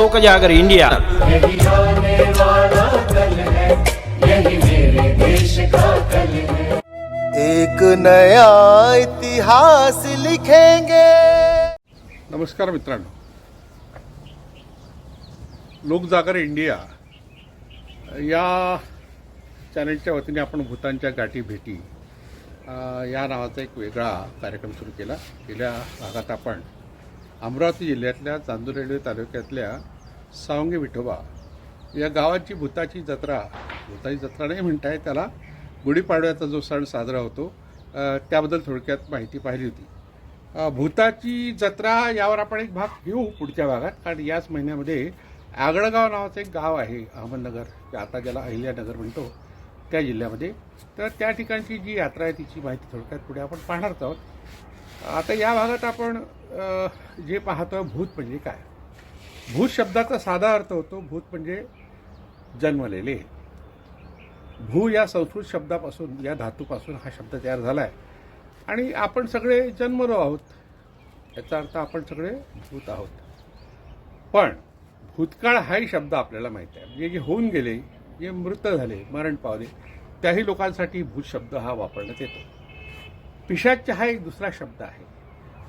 लोक जागर इंडिया. यही आने वाला कल है यही मेरे देश का कल है एक नया इतिहास लिखेंगे। नमस्कार मित्रांनो. लोकजागर इंडिया या चॅनलच्या वतीने आपण भूतांच्या गाठी भेटी या नावाचा एक वेगळा कार्यक्रम सुरू केला. गेल्या भागात आपण अमरावती जिल्ह्यातल्या चांदुरेल्वे तालुक्यातल्या सावंगे विठोबा या गावाची भूताची जत्रा भूताची जत्रा नाही म्हणताय त्याला गुढीपाडव्याचा जो सण साजरा होतो त्याबद्दल थोडक्यात माहिती पाहिली होती. भूताची जत्रा यावर आपण एक भाग घेऊ पुढच्या भागात कारण याच महिन्यामध्ये आगळगाव नावाचं एक गाव आहे अहमदनगर आता ज्याला अहिल्यानगर म्हणतो त्या जिल्ह्यामध्ये. तर त्या ठिकाणची जी यात्रा आहे तिची माहिती थोडक्यात पुढे आपण पाहणार आहोत. आता या भागात आपण जे पाहतो भूत म्हणजे काय? भूत शब्दाचा साधा अर्थ होतो भूत म्हणजे जन्मलेले. भू या संस्कृत शब्दापासून या धातूपासून हा शब्द तयार झाला आहे आणि आपण सगळे जन्मलो आहोत याचा अर्थ आपण सगळे भूत आहोत. पण भूतकाळ हाही शब्द आपल्याला माहीत आहे. म्हणजे जे होऊन गेले जे मृत झाले मरण पावले त्याही लोकांसाठी भूत शब्द हा वापरण्यात येतो. पिशाच हा एक दुसरा शब्द आहे.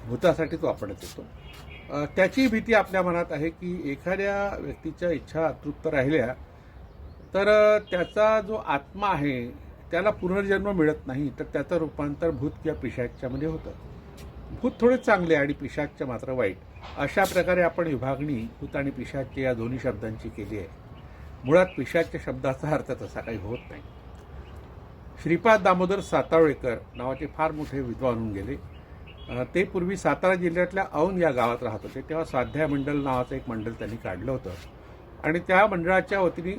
भूतासाठी तो वापरण्यात येतो त्याची भीती आपल्या मनात आहे की एखाद्या व्यक्तीच्या इच्छा अतृप्त राहिल्या तर त्याचा जो आत्मा आहे त्याला पुनर्जन्म मिळत नाही तर त्याचं रूपांतर भूत किंवा पिशाच्यामध्ये होतं. भूत थोडे चांगले आणि पिशाच्य मात्र वाईट. अशा प्रकारे आपण विभागणी भूत आणि पिशाच्य या दोन्ही शब्दांची केली आहे. मुळात पिशाच्य शब्दाचा अर्थ तसा काही होत नाही. श्रीपाद दामोदर सातावळेकर नावाचे फार मोठे विद्वान होऊन गेले. ते पूर्वी सातारा जिल्ह्यातल्या औंध या गावात राहत होते. तेव्हा स्वाध्याय मंडळ नावाचं एक मंडळ त्यांनी काढलं होतं. आणि त्या मंडळाच्या वतीने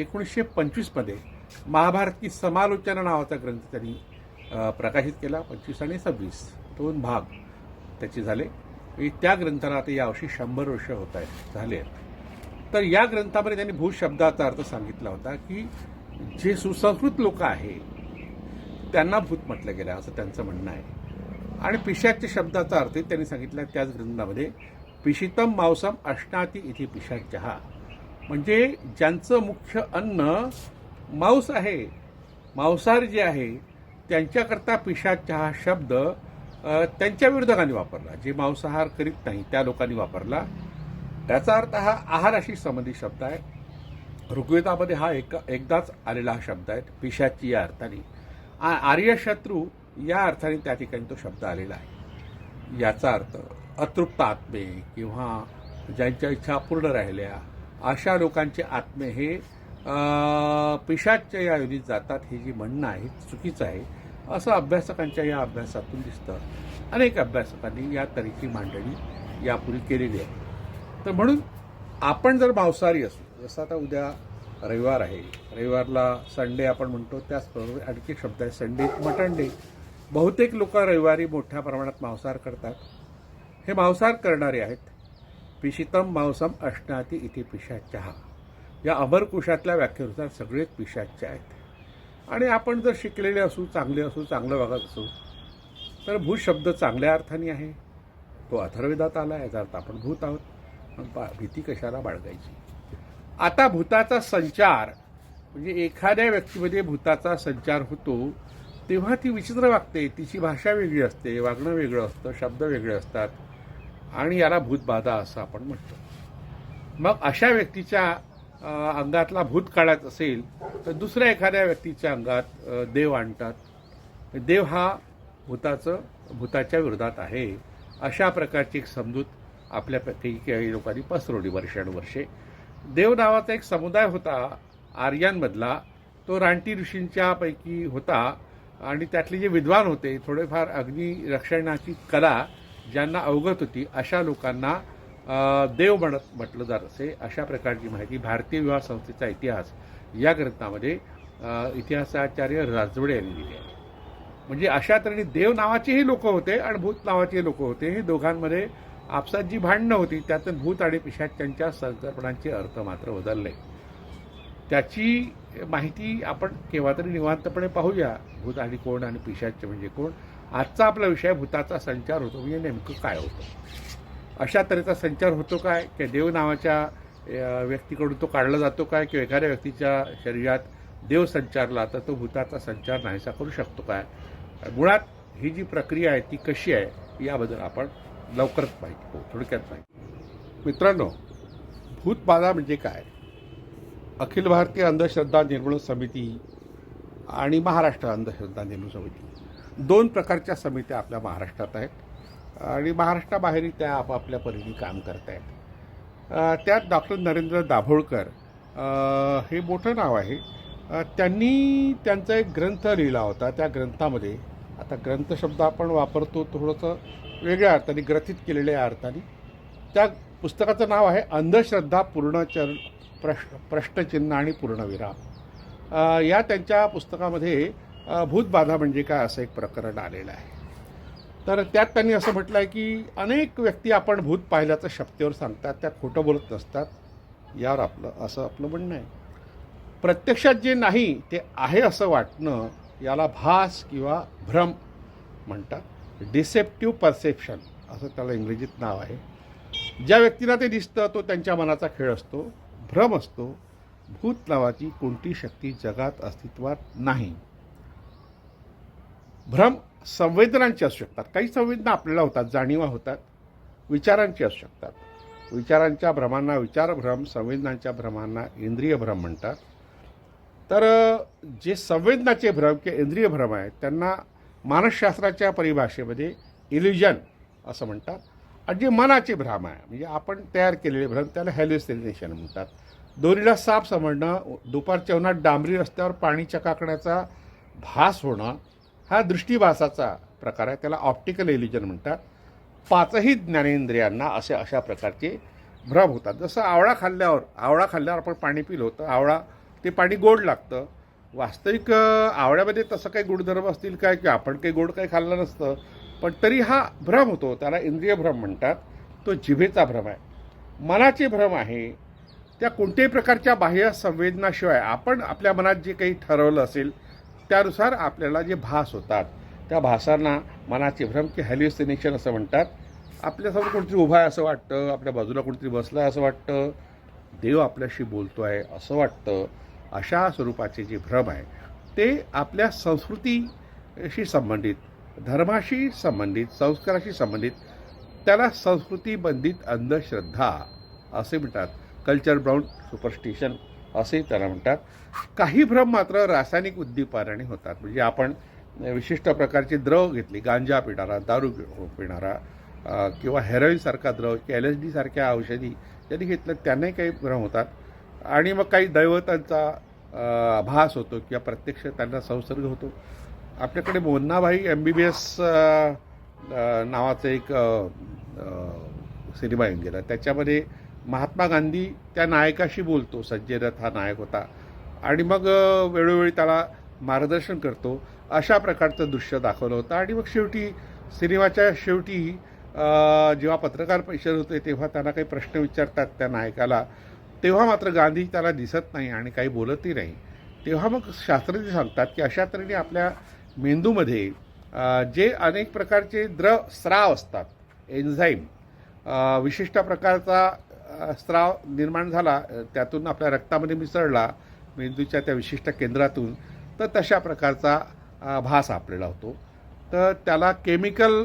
एकोणीसशे पंचवीसमध्ये महाभारत की समालोचना नावाचा ग्रंथ त्यांनी प्रकाशित केला. पंचवीस आणि सव्वीस दोन भाग त्याचे झाले. त्या ग्रंथाला आता यावर्षी शंभर वर्ष होत आहेत झाले आहेत. तर या ग्रंथामध्ये त्यांनी भूशब्दाचा अर्थ सांगितला होता की जे सुसंस्कृत लोक आहे त्यांना भूत म्हटलं गेलं असं त्यांचं म्हणणं आहे. आणि पिशाच्य शब्दाचा अर्थ त्यांनी सांगितला त्याच ग्रंथामध्ये पिशितम मांसम अष्टाती इथे पिशाच्य. हा म्हणजे ज्यांचं मुख्य अन्न मांस आहे मांसाहार जे आहे त्यांच्याकरता पिशाच्य हा शब्द त्यांच्या विरोधकांनी वापरला. जे मांसाहार करीत नाही त्या लोकांनी वापरला. त्याचा अर्थ हा आहाराशी संबंधित शब्द आहे. ऋग्वेदामध्ये हा एक एकदाच आलेला हा शब्द आहे पिशाची या अर्थाने. आर्यशत्रू या अर्थाने त्या ठिकाणी तो शब्द आलेला आहे. याचा अर्थ अतृप्त आत्मे किंवा ज्यांच्या इच्छा पूर्ण राहिल्या अशा लोकांचे आत्मे हे पिशाच्या या योनीत जातात हे जी म्हणणं आहे चुकीचं आहे असं अभ्यासकांच्या या अभ्यासातून दिसतं. अनेक अभ्यासकांनी या तऱ्हेची मांडणी यापूर्वी केलेली आहे. तर म्हणून आपण जर मांसाहारी असू जसं आता उद्या रविवार आहे. रविवारला संडे आपण म्हणतो त्याचबरोबर आणखी शब्द आहे संडे मटण डे बहुतेक लोक रविवारी मोठ्या प्रमाणात मांसाहार करतात. हे मांसाहार करणारे आहेत. पिशितम मांसम अष्टाती इथे पिशाच्या. हा या अमरकुशातल्या व्याख्येनुसार सगळेच पिशाचे आहेत. आणि आपण जर शिकलेले असू चांगले असू चांगलं वागत असू तर भूत शब्द चांगल्या अर्थाने आहे. तो अथर्वेदात आला याचा अर्थ आपण भूत आहोत. पण बा- भीती कशाला बाळगायची? आता भूताचा संचार म्हणजे एखाद्या व्यक्तीमध्ये भूताचा संचार होतो तेव्हा ती विचित्र वागते. तिची भाषा वेगळी असते वागणं वेगळं असतं शब्द वेगळे असतात. आणि याला भूतबाधा असं आपण म्हणतो. मग अशा व्यक्तीच्या अंगातला भूत काढायचं असेल तर दुसऱ्या एखाद्या व्यक्तीच्या अंगात देव आणतात. देव हा भूताचं भूताच्या विरोधात आहे. अशा प्रकारची एक समजूत आपल्यापैकी काही लोकांनी पसरवली वर्षानुवर्षे. देव नावाचा एक समुदाय होता आर्यांमधला. तो रानटी ऋषींच्या पैकी होता आणि त्यातले जे विद्वान होते थोडेफार अग्निरक्षणाची कला ज्यांना अवगत होती अशा लोकांना देव म्हणत म्हटलं जात असे अशा प्रकारची माहिती भारतीय विवाह संस्थेचा इतिहास या ग्रंथामध्ये इतिहासाचार्य राजवडे यांनी दिली आहे. म्हणजे अशा तऱ्हेने देव नावाचेही लोक होते आणि भूत नावाचे लोक होते. हे दोघांमध्ये आपसात जी भांडणं होती त्यातून भूत आणि पिशाच्यांच्या संकल्पनांचे अर्थ मात्र बदलले. त्याची माहिती आपण केव्हा तरी निवांतपणे पाहूया. भूत आणि कोण आणि पिशाच्य म्हणजे कोण? आजचा आपला विषय भूताचा संचार होतो. म्हणजे नेमकं काय होतं? अशा तऱ्हेचा संचार होतो काय? की देव नावाच्या व्यक्तीकडून तो काढला जातो काय? किंवा एखाद्या व्यक्तीच्या शरीरात देव संचारला तर तो भूताचा संचार नाहीसा करू शकतो काय? मुळात ही जी प्रक्रिया आहे ती कशी आहे? याबद्दल आपण लवकरच माहिती हो थोडक्यात माहिती. मित्रांनो भूतबाधा म्हणजे काय? अखिल भारतीय अंधश्रद्धा निर्मूलन समिती आणि महाराष्ट्र अंधश्रद्धा निर्मूलन समिती. दोन प्रकारच्या समित्या आपल्या महाराष्ट्रात आहेत आणि महाराष्ट्राबाहेरही त्या आपापल्या परीने काम करत आहेत त्यात डॉक्टर नरेंद्र दाभोळकर हे मोठं नाव आहे. त्यांनी त्यांचा एक ग्रंथ लिहिला होता. त्या ग्रंथामध्ये आता ग्रंथ शब्द आपण वापरतो थोडंसं वेगळ्या अर्थाने ग्रथित केलेल्या अर्थाने. त्या पुस्तकाचं नाव आहे अंधश्रद्धा पूर्णचर प्रश प्रश्नचिन्ह आणि पूर्णविराम. या त्यांच्या पुस्तकामध्ये भूतबाधा म्हणजे काय असं एक प्रकरण आलेलं आहे. तर त्यात त्यांनी असं म्हटलं आहे की अनेक व्यक्ती आपण भूत पाहिल्याचं शब्देवर सांगतात त्या खोटं बोलत नसतात. यावर आपलं असं आपलं म्हणणं आहे. प्रत्यक्षात जे नाही ते आहे असं वाटणं याला भास किंवा भ्रम म्हणतात. डिसेप्टिव्ह परसेप्शन असं त्याला इंग्रजीत नाव आहे. ज्या व्यक्तीला ते दिसतं तो त्यांच्या मनाचा खेळ असतो भ्रम असतो भूत नावाची कोणती शक्ती जगात अस्तित्वात नाही. भ्रम संवेदनांचे असू शकतात. काही संवेदना आपल्याला होतात जाणीवा होतात विचारांची असू शकतात. विचारांच्या भ्रमांना विचारभ्रम संवेदनांच्या भ्रमांना इंद्रिय भ्रम म्हणतात. तर जे संवेदनाचे भ्रम किंवा इंद्रिय भ्रम आहेत त्यांना मानसशास्त्राच्या परिभाषेमध्ये इल्युजन असं म्हणतात. आणि जे मनाचे भ्रम आहे म्हणजे आपण तयार केलेले भ्रम त्याला हॅल्युसिनेशन म्हणतात. दोरीला साप समजणं दुपारच्या उन्हात डांबरी रस्त्यावर पाणी चकाकण्याचा भास होणं हा दृष्टीभासाचा प्रकार आहे. त्याला ऑप्टिकल इल्युजन म्हणतात. पाचही ज्ञानेंद्रियांना असे अशा प्रकारचे भ्रम होतात. जसं आवळा खाल्ल्यावर आवळा खाल्ल्यावर आपण पाणी पिलं होतं. आवळा ते पाणी गोड लागतं. वास्तविक आवळ्यामध्ये तसं काही गुणधर्म असतील काय की आपण काही गोड काही खाल्लं नसतं पण तरी हा भ्रम होतो त्याला इंद्रिय भ्रम म्हणतात. तो जिभेचा भ्रम आहे. मनाचे भ्रम आहे. त्या कोणत्याही प्रकारच्या बाह्य संवेदनाशिवाय आपण आपल्या मनात जे काही ठरवलं असेल त्यानुसार आपल्याला जे भास होतात त्या भासांना मनाचे भ्रम की हॅल्युसिनेशन असं म्हणतात. आपल्यासमोर कोणतरी उभा आहे असं वाटतं आपल्या बाजूला कोणतरी बसलं आहे असं वाटतं. देव आपल्याशी बोलतो आहे असं वाटतं. अशा स्वरूपाचे जे भ्रम आहे ते आपल्या संस्कृतीशी संबंधित धर्माशी संबंधित संस्काराशी संबंधित त्याला संस्कृतीबंधित अंधश्रद्धा असे म्हणतात. कल्चर ब्राऊन सुपरस्टिशन असे त्याला म्हणतात. काही भ्रम मात्र रासायनिक उद्दीपनाने होतात. म्हणजे आपण विशिष्ट प्रकारचे द्रव घेतले गांजा पिणारा दारू पिणारा किंवा हेरोईनसारखा द्रव किंवा एल एस डीसारख्या औषधी ज्यांनी घेतलं त्यांनाही काही भ्रम होतात. आणि मग काही दैवतांचा भास होतो किंवा प्रत्यक्ष त्यांना संसर्ग होतो. आपल्याकडे मोन्नाभाई एम बी बी एस नावाचं एक सिनेमा येऊन गेला. त्याच्यामध्ये महात्मा गांधी त्या नायकाशी बोलतो. संजय दत्त हा नायक होता. आणि मग वेळोवेळी त्याला मार्गदर्शन करतो. अशा प्रकारचं दृश्य दाखवलं होतं. आणि मग शेवटी सिनेमाच्या शेवटी जेव्हा पत्रकार परिषद होते तेव्हा त्यांना काही प्रश्न विचारतात त्या नायकाला. तेव्हा मात्र गांधी त्याला दिसत नाही आणि काही बोलतही नाही. तेव्हा मग शास्त्रज्ञ सांगतात की अशा तऱ्हेने आपल्या मेंदूमध्ये जे अनेक प्रकारचे द्र स्राव असतात एन्झाईम विशिष्ट प्रकारचा स्राव निर्माण झाला त्यातून आपल्या रक्तामध्ये मिसळला मेंदूच्या त्या विशिष्ट केंद्रातून तर तशा प्रकारचा भास आपल्याला होतो. तर त्याला केमिकल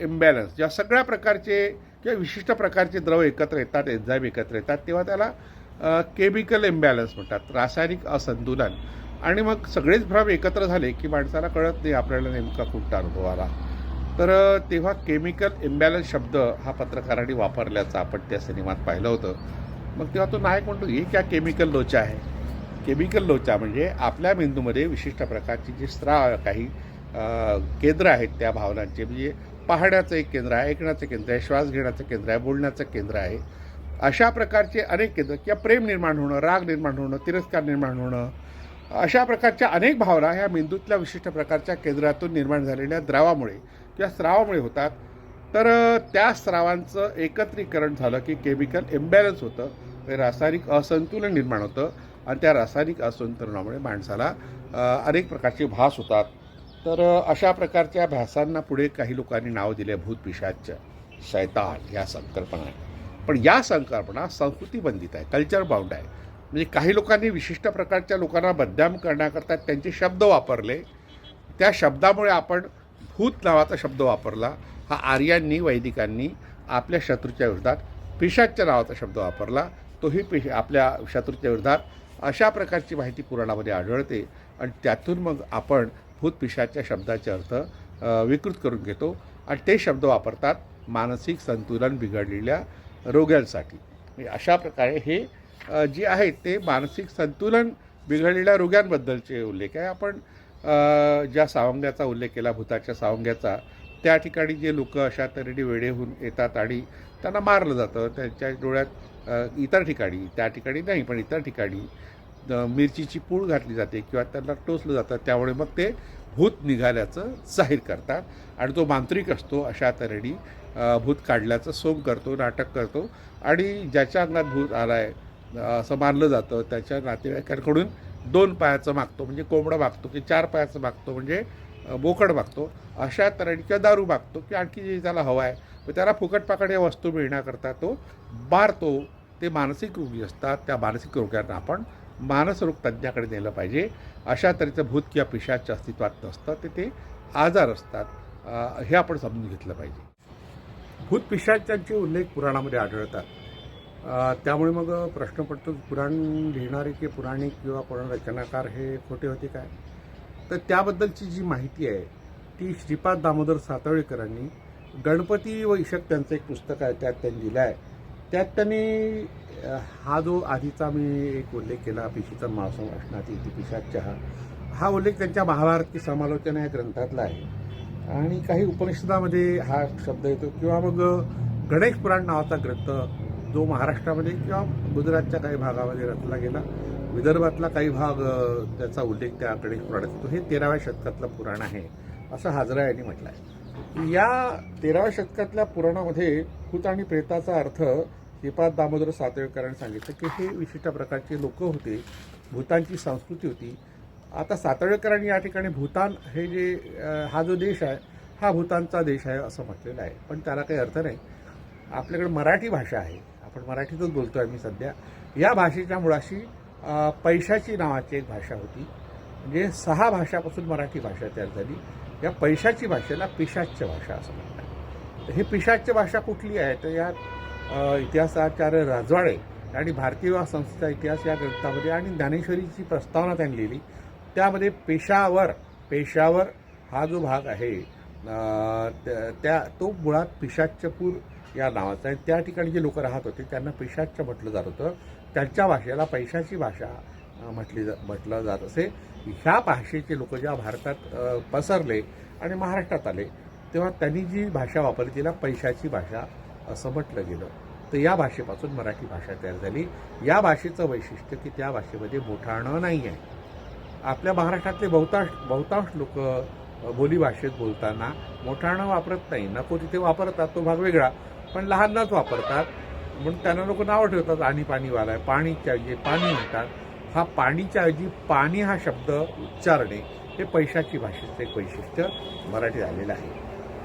इम्बॅलन्स ज्या सगळ्या प्रकारचे किंवा विशिष्ट प्रकारचे द्रव एकत्र येतात एन्झाईम एकत्र येतात तेव्हा त्याला केमिकल इम्बॅलन्स म्हणतात रासायनिक असंतुलन. आणि मग सगळेच भ्रम एकत्र झाले की माणसाला कळत नाही आपल्याला नेमका कुठला अनुभव आला. तर तेव्हा केमिकल इम्बॅलन्स शब्द हा पत्रकारांनी वापरल्याचं आपण त्या सिनेमात पाहिलं होतं. मग तेव्हा तो नायक म्हणतो हे क्या केमिकल लोचा आहे केमिकल लोचा म्हणजे आपल्या मेंदूमध्ये विशिष्ट प्रकारची जी स्त्राव काही केंद्र आहेत त्या भावनांचे म्हणजे पाहण्याचं एक केंद्र आहे ऐकण्याचं केंद्र आहे श्वास घेण्याचं केंद्र आहे बोलण्याचं केंद्र आहे. अशा प्रकारचे अनेक केंद्र किंवा प्रेम निर्माण होणं राग निर्माण होणं तिरस्कार निर्माण होणं अशा प्रकारच्या अनेक भावना ह्या मेंदूतल्या विशिष्ट प्रकारच्या केंद्रातून निर्माण झालेल्या द्रावामुळे किंवा स्रावामुळे होतात. तर त्या स्रावांचं एकत्रीकरण झालं की केमिकल इम्बॅलन्स होतं ते रासायनिक असंतुलन निर्माण होतं आणि त्या रासायनिक असंतुलनामुळे माणसाला अनेक प्रकारचे भास होतात. तर अशा प्रकारच्या भासांना पुढे काही लोकांनी नाव दिले भूत शैतान या संकल्पना आहे पण या संकल्पना संस्कृतीबंधित आहे कल्चर बाउंड आहे म्हणजे काही लोकांनी विशिष्ट प्रकारच्या लोकांना बदनाम करण्याकरता त्यांचे शब्द वापरले. त्या शब्दामुळे आपण भूत नावाचा शब्द वापरला. हा आर्यांनी वैदिकांनी आपल्या शत्रूच्या विरोधात पिशाच्या नावाचा शब्द वापरला. तोही पिश आपल्या शत्रूच्या विरोधात अशा प्रकारची माहिती पुराणामध्ये आढळते. आणि त्यातून मग आपण भूत पिशाच्या शब्दाचे अर्थ विकृत करून घेतो आणि ते शब्द वापरतात मानसिक संतुलन बिघडलेल्या रोग्यांसाठी. म्हणजे अशा प्रकारे हे जे आहेत ते मानसिक संतुलन बिघडलेल्या रोग्यांबद्दलचे उल्लेख आहे. आपण ज्या सावंग्याचा उल्लेख केला भूताच्या सावंग्याचा त्या ठिकाणी जे लोक अशा तऱ्हेने वेडे होऊन येतात आणि त्यांना मारलं जातं त्यांच्या डोळ्यात इतर ठिकाणी त्या ठिकाणी नाही पण इतर ठिकाणी मिरचीची पूड घातली जाते किंवा त्यांना टोचलं जातं त्यामुळे मग ते भूत निघाल्याचं जाहीर करतात. आणि तो मांत्रिक असतो अशा तऱ्हेने भूत काढल्याचं सोंग करतो नाटक करतो. आणि ज्याच्या अंगात भूत आला आहे असं मानलं जातं त्याच्या नातेवाईकांकडून दोन पायाचं मागतो म्हणजे कोंबडं मागतो की चार पायाचं मागतो म्हणजे बोकड मागतो अशा तऱ्हेने किंवा दारू मागतो की आणखी जे त्याला हवं आहे मग त्याला फुकटपाकट या वस्तू मिळण्याकरता तो बारतो ते मानसिक रोगी असतात त्या मानसिक रोग्यांना आपण मानसरोग तज्ज्ञाकडे नेलं पाहिजे. अशा तऱ्हेचं भूत किंवा पिशाच्या अस्तित्वात नसतं. ते ते आजार असतात हे आपण समजून घेतलं पाहिजे. भूत पिशाच्यांचे उल्लेख पुराणामध्ये आढळतात. त्यामुळे मग प्रश्न पडतो पुराण लिहिणारे की पुराणिक किंवा पुराण रचनाकार हे खोटे होते काय? तर त्याबद्दलची जी माहिती आहे ती श्रीपाद दामोदर सातवळेकरांनी गणपती व इशक त्यांचं एक पुस्तक आहे त्यात त्यांनी लिहिलं आहे त्यात त्यांनी हा जो आधीचा मी एक उल्लेख केला पिशीचा मासम असणारी ती पिशात चहा हा उल्लेख त्यांच्या महाभारती समालोचना या ग्रंथातला आहे. आणि काही उपनिषदामध्ये हा शब्द येतो किंवा मग गणेश पुराण नावाचा ग्रंथ जो महाराष्ट्रामध्ये किंवा गुजरातच्या काही भागामध्ये रचला गेला विदर्भातला काही भाग त्याचा उल्लेख त्या गणेश पुराणात येतो. हे तेराव्या शतकातलं पुराण आहे असं हाजरा यांनी म्हटलं आहे या तेराव्या शतकातल्या पुराणामध्ये भूत आणि प्रेताचा अर्थ श्रीपाद दामोदर सातवेकरांनी सांगितलं की हे विशिष्ट प्रकारचे लोक होते भूतांची संस्कृती होती. आता सातवेकरांनी या ठिकाणी भूतान हे जे हा जो देश आहे हा भूतानचा देश आहे असं म्हटलेलं आहे. पण त्याला काही अर्थ नाही. आपल्याकडे मराठी भाषा आहे. आपण मराठीतच बोलतो आहे मी सध्या. या भाषेच्या मुळाशी पैशाची नावाची एक भाषा होती. म्हणजे सहा भाषापासून मराठी भाषा तयार झाली. या पैशाची भाषेला पिशाच्य भाषा असं म्हणतात. हे पिशाच्य भाषा कुठली आहे? तर या इतिहासाचार्य राजवाडे आणि भारतीय विवाह संस्थेचा इतिहास या ग्रंथामध्ये आणि ज्ञानेश्वरीची प्रस्तावना त्यांनी लिहिली. त्यामध्ये पेशावर पेशावर हा जो भाग आहे त्या- त्या तो मुळात पिशाच्यपूर या नावाचा आहे. त्या ठिकाणी जे लोक राहत होते त्यांना पिशाच्य म्हटलं जात होतं. त्यांच्या भाषेला पैशाची भाषा म्हटली जा म्हटलं जात असे. ह्या भाषेचे लोक जेव्हा भारतात पसरले आणि महाराष्ट्रात आले तेव्हा त्यांनी जी भाषा वापरली तिला पैशाची भाषा असं म्हटलं गेलं. तर या भाषेपासून मराठी भाषा तयार झाली. या भाषेचं वैशिष्ट्य की त्या भाषेमध्ये मोठाणं नाही आहे आपल्या महाराष्ट्रातले बहुतांश बहुतांश लोक बोलीभाषेत बोलताना मोठाणं वापरत नाही. नको तिथे वापरतात तो भाग वेगळा. पण लहानच वापरतात. म्हणून त्यांना लोक नावं ठेवतात आणि पाणीवाला आहे पाणीच्या ऐवजी पाणी म्हणतात. हा पाणीच्या ऐवजी पाणी हा शब्द उच्चारणे हे पैशाची भाषेचं एक वैशिष्ट्य मराठी झालेलं आहे.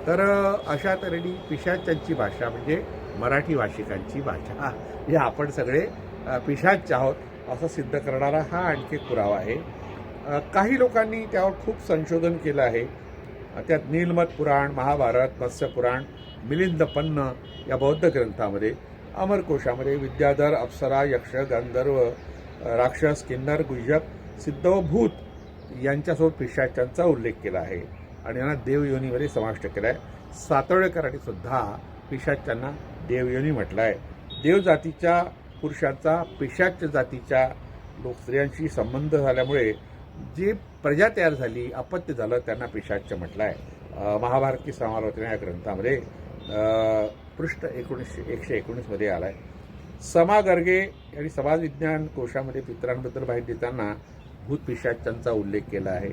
तर अशा तऱ्हेने पिशाच्यांची भाषा म्हणजे मराठी भाषिकांची भाषा. हे आपण सगळे पिशाच आहोत असं सिद्ध करणारा हा आणखी एक पुरावा आहे. काही लोकांनी त्यावर खूप संशोधन केलं आहे. त्यात नीलमत पुराण महाभारत मत्स्य पुराण मिलिंद पन्न या बौद्ध ग्रंथामध्ये अमरकोशामध्ये विद्याधर अप्सरा यक्ष गंधर्व राक्षस किन्नर गुह्यक सिद्ध व भूत यांच्यासोबत पिशाच्यांचा उल्लेख केला आहे. आणि यांना देवयोनीमध्ये समाविष्ट केला आहे सातवळेकरांनी सुद्धा पिशाच्यांना देवयोनी म्हटलं आहे देवजातीच्या पुरुषांचा पेशाच जातीच्या लोक स्त्रियांशी संबंध झाल्यामुळे जी प्रजा तयार झाली अपत्य झालं त्यांना पिशाच्य म्हटलं आहे महाभारत की समालोचना या ग्रंथामध्ये पृष्ठ एकोणीसशे एकशे एकोणीसमध्ये आला आहे समा गर्गे यांनी कोशामध्ये पित्रांबद्दल माहिती देताना भूतपिशाच्यांचा उल्लेख केला आहे.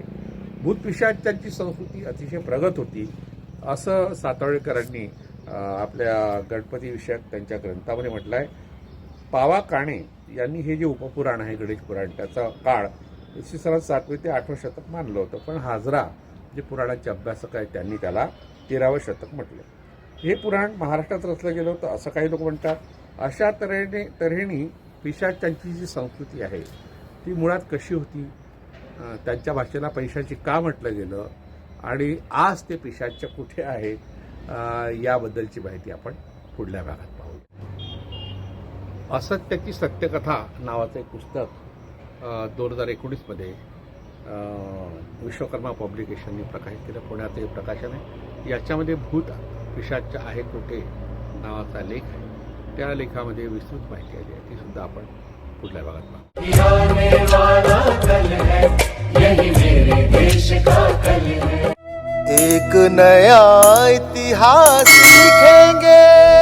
भूतपिशाच्यांची संस्कृती अतिशय प्रगत होती असं सातवळेकरांनी आपल्या गणपतीविषयक त्यांच्या ग्रंथामध्ये म्हटलं आहे पावा काणे यांनी हे जे उपपुराण आहे गणेश पुराण त्याचा काळ इसवी सन सातवे ते आठवं शतक मानलं होतं पण हाजरा जे पुराणाचे अभ्यासक आहेत त्यांनी त्याला तेरावं शतक म्हटलं. हे पुराण महाराष्ट्रात रचलं गेलं होतं असं काही लोक म्हणतात. अशा तऱ्हेने तऱ्हेने पिशाच्यांची जी संस्कृती आहे ती मुळात कशी होती? त्यांच्या भाषेला पैशाची का म्हटलं गेलं? आणि आज ते पिशाच्य कुठे आहेत याबद्दलची माहिती आपण पुढल्या भागात पाहू. असत्याची सत्यकथा नावाचं एक पुस्तक दोन हजार एकोणीसमध्ये विश्वकर्मा पब्लिकेशनने प्रकाशित केलं पुण्यात हे प्रकाशन आहे. याच्यामध्ये भूत पिशाच्य आहे कुठे नावाचा लेख आहे. त्या लेखामध्ये विस्तृत माहिती आली आहे. ती सुद्धा आपण पुढल्या भागात पाहू. एक नया इतिहास लिखेंगे